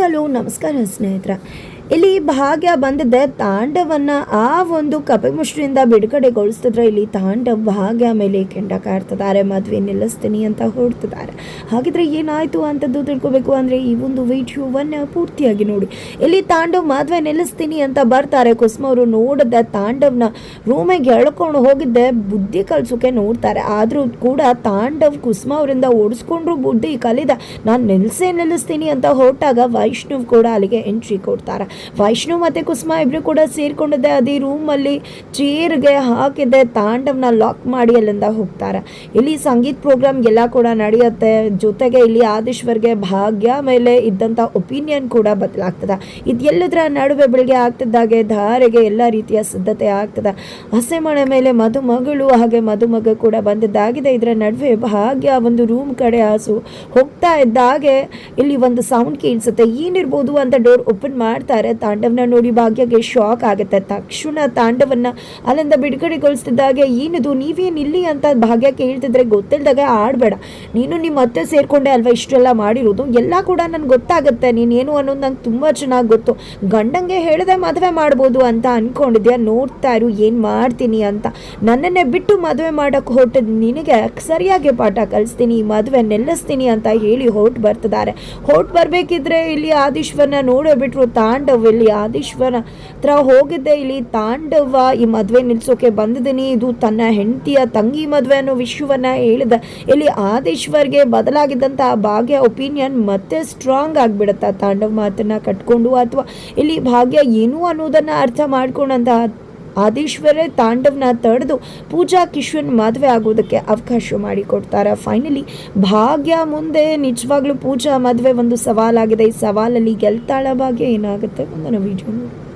Hi hello ನಮಸ್ಕಾರ ಸ್ನೇಹಿತರ ಇಲ್ಲಿ ಭಾಗ್ಯ ಬಂದಿದ್ದೆ ತಾಂಡವನ್ನ ಆ ಒಂದು ಕಪಿಮುಷ್ಟಿಯಿಂದ ಬಿಡುಗಡೆಗೊಳಿಸಿದ್ರೆ ಇಲ್ಲಿ ತಾಂಡವ್ ಭಾಗ್ಯ ಮೇಲೆ ಕೆಂಡ ಕಾಡ್ತಿದ್ದಾರೆ, ಮದುವೆ ನಿಲ್ಲಿಸ್ತೀನಿ ಅಂತ ಹೊರಡ್ತಿದ್ದಾರೆ. ಹಾಗಿದ್ರೆ ಏನಾಯ್ತು ಅಂತದ್ದು ತಿಳ್ಕೊಬೇಕು ಅಂದ್ರೆ ಈ ಒಂದು ವಿಡಿಯೋವನ್ನ ಪೂರ್ತಿಯಾಗಿ ನೋಡಿ. ಇಲ್ಲಿ ತಾಂಡವ್ ಮದುವೆ ನಿಲ್ಲಿಸ್ತೀನಿ ಅಂತ ಬರ್ತಾರೆ. ಕುಸುಮ ಅವರು ನೋಡಿದ್ದೆ ತಾಂಡವ್ನ ರೂಮಿಗೆ ಎಳ್ಕೊಂಡು ಹೋಗಿದ್ದೆ. ಬುದ್ಧಿ ಕಲ್ಸೋಕೆ ನೋಡ್ತಾರೆ. ಆದರೂ ಕೂಡ ತಾಂಡವ್ ಕುಸುಮ ಅವರಿಂದ ಓಡಿಸ್ಕೊಂಡ್ರು ಬುದ್ಧಿ ಕಲಿದ, ನಾನು ನಿಲ್ಸೇ ನಿಲ್ಲಿಸ್ತೀನಿ ಅಂತ ಹೊರಟಾಗ ವೈಷ್ಣವ್ ಕೂಡ ಅಲ್ಲಿಗೆ ಎಂಟ್ರಿ ಕೊಡ್ತಾರೆ. ವೈಷ್ಣವ್ ಮತ್ತು ಕುಸುಮ ಇಬ್ಬರು ಕೂಡ ಸೇರಿಕೊಂಡಿದ್ದೆ ಅದೇ ರೂಮಲ್ಲಿ ಚೇರ್ಗೆ ಹಾಕಿದ್ದೆ ತಾಂಡವ್ನ ಲಾಕ್ ಮಾಡಿ ಅಲ್ಲಿಂದ ಹೋಗ್ತಾರೆ. ಇಲ್ಲಿ ಸಂಗೀತ ಪ್ರೋಗ್ರಾಮ್ ಎಲ್ಲ ಕೂಡ ನಡೆಯುತ್ತೆ. ಜೊತೆಗೆ ಇಲ್ಲಿ ಆದೇಶ್ವರ್ಗೆ ಭಾಗ್ಯ ಮೇಲೆ ಇದ್ದಂಥ ಒಪಿನಿಯನ್ ಕೂಡ ಬದಲಾಗ್ತದೆ. ಇದೆಲ್ಲದರ ನಡುವೆ ಬೆಳಗ್ಗೆ ಆಗ್ತಿದ್ದಾಗೆ ಧಾರೆಗೆ ಎಲ್ಲ ರೀತಿಯ ಸಿದ್ಧತೆ ಆಗ್ತದೆ. ಹಸೆ ಮನೆ ಮೇಲೆ ಮದುಮಗಳು ಹಾಗೆ ಮದುಮಗ ಕೂಡ ಬಂದಿದ್ದಾಗಿದೆ. ಇದರ ನಡುವೆ ಭಾಗ್ಯ ಒಂದು ರೂಮ್ ಕಡೆ ಹಾಸು ಹೋಗ್ತಾ ಇದ್ದಾಗೆ. ಇಲ್ಲಿ ಒಂದು ಸೌಂಡ್ ಕೇಳಿಸುತ್ತೆ. ಏನಿರ್ಬೋದು ಅಂತ ಡೋರ್ ಓಪನ್ ಮಾಡ್ತಾರೆ. ತಾಂಡವನ ನೋಡಿ ಭಾಗ್ಯಗೆ ಶಾಕ್ ಆಗುತ್ತೆ. ತಕ್ಷಣ ತಾಂಡವನ್ನ ಅಲ್ಲಿಂದ ಬಿಡುಗಡೆಗೊಳಿಸ್ತಿದ್ದಾಗೆ, ಏನಿದು, ನೀವೇನು ಇಲ್ಲಿ ಅಂತ ಭಾಗ್ಯ ಕೇಳ್ತಿದ್ರೆ ಗೊತ್ತಿಲ್ದಾಗ ಆಡಬೇಡ. ನೀನು ನಿಮ್ಮ ಅತ್ತೆ ಸೇರ್ಕೊಂಡೆ ಅಲ್ವಾ ಇಷ್ಟೆಲ್ಲ ಮಾಡಿರೋದು? ಎಲ್ಲ ಕೂಡ ನನ್ಗೆ ಗೊತ್ತಾಗುತ್ತೆ. ನೀನೇನು ಅನ್ನೋದು ನಂಗೆ ತುಂಬ ಚೆನ್ನಾಗಿ ಗೊತ್ತು. ಗಂಡಂಗೆ ಹೇಳಿದೆ ಮದುವೆ ಮಾಡ್ಬೋದು ಅಂತ ಅನ್ಕೊಂಡಿದ್ಯಾ? ನೋಡ್ತಾ ಇರು, ಏನು ಮಾಡ್ತೀನಿ ಅಂತ. ನನ್ನನ್ನೇ ಬಿಟ್ಟು ಮದುವೆ ಮಾಡೋಕ್ಕೆ ಹೊರಟಿದ್ ನಿನಗೆ ಸರಿಯಾಗಿ ಪಾಠ ಕಲಿಸ್ತೀನಿ ಈ ಮದುವೆ ನೆಲ್ಲಿಸ್ತೀನಿ ಅಂತ ಹೇಳಿ ಹೊರಟು ಬರ್ತಿದ್ದಾರೆ. ಹೊರಟು ಬರಬೇಕಿದ್ರೆ ಇಲ್ಲಿ ಆದಿಶ್ವರನ ನೋಡೇ ಬಿಟ್ರು ತಾಂಡವ್. ಇಲ್ಲಿ ಆದೀಶ್ವರ ಹತ್ರ ಹೋಗಿದ್ದೆ. ಇಲ್ಲಿ ತಾಂಡವ ಈ ಮದುವೆ ನಿಲ್ಸೋಕೆ ಬಂದಿದ್ದೀನಿ. ಇದು ತನ್ನ ಹೆಂಡತಿಯ ತಂಗಿ ಮದುವೆ ಅನ್ನೋ ವಿಷಯವನ್ನ ಹೇಳಿದ. ಇಲ್ಲಿ ಆದೀಶ್ವರ್ಗೆ ಬದಲಾಗಿದ್ದಂಥ ಭಾಗ್ಯ ಒಪಿನಿಯನ್ ಮತ್ತೆ ಸ್ಟ್ರಾಂಗ್ ಆಗಿಬಿಡುತ್ತೆ. ತಾಂಡವ ಮಾತನ್ನ ಕಟ್ಕೊಂಡು ಅಥವಾ ಇಲ್ಲಿ ಭಾಗ್ಯ ಏನು ಅನ್ನೋದನ್ನ ಅರ್ಥ ಮಾಡ್ಕೊಂಡಂತ ಆದೀಶ್ವರೇ ತಾಂಡವನ ತಡೆದು ಪೂಜಾ ಕಿಶನ್ ಮದುವೆ ಆಗೋದಕ್ಕೆ ಅವಕಾಶ ಮಾಡಿಕೊಡ್ತಾರೆ. ಫೈನಲಿ ಭಾಗ್ಯ ಮುಂದೆ ನಿಜವಾಗ್ಲೂ ಪೂಜಾ ಮದುವೆ ಒಂದು ಸವಾಲಾಗಿದೆ. ಈ ಸವಾಲಲ್ಲಿ ಗೆಲ್ತಾಳ ಭಾಗ್ಯ ಏನಾಗುತ್ತೆ? ಮುಂದಿನ ವಿಡಿಯೋ ನೋಡಿ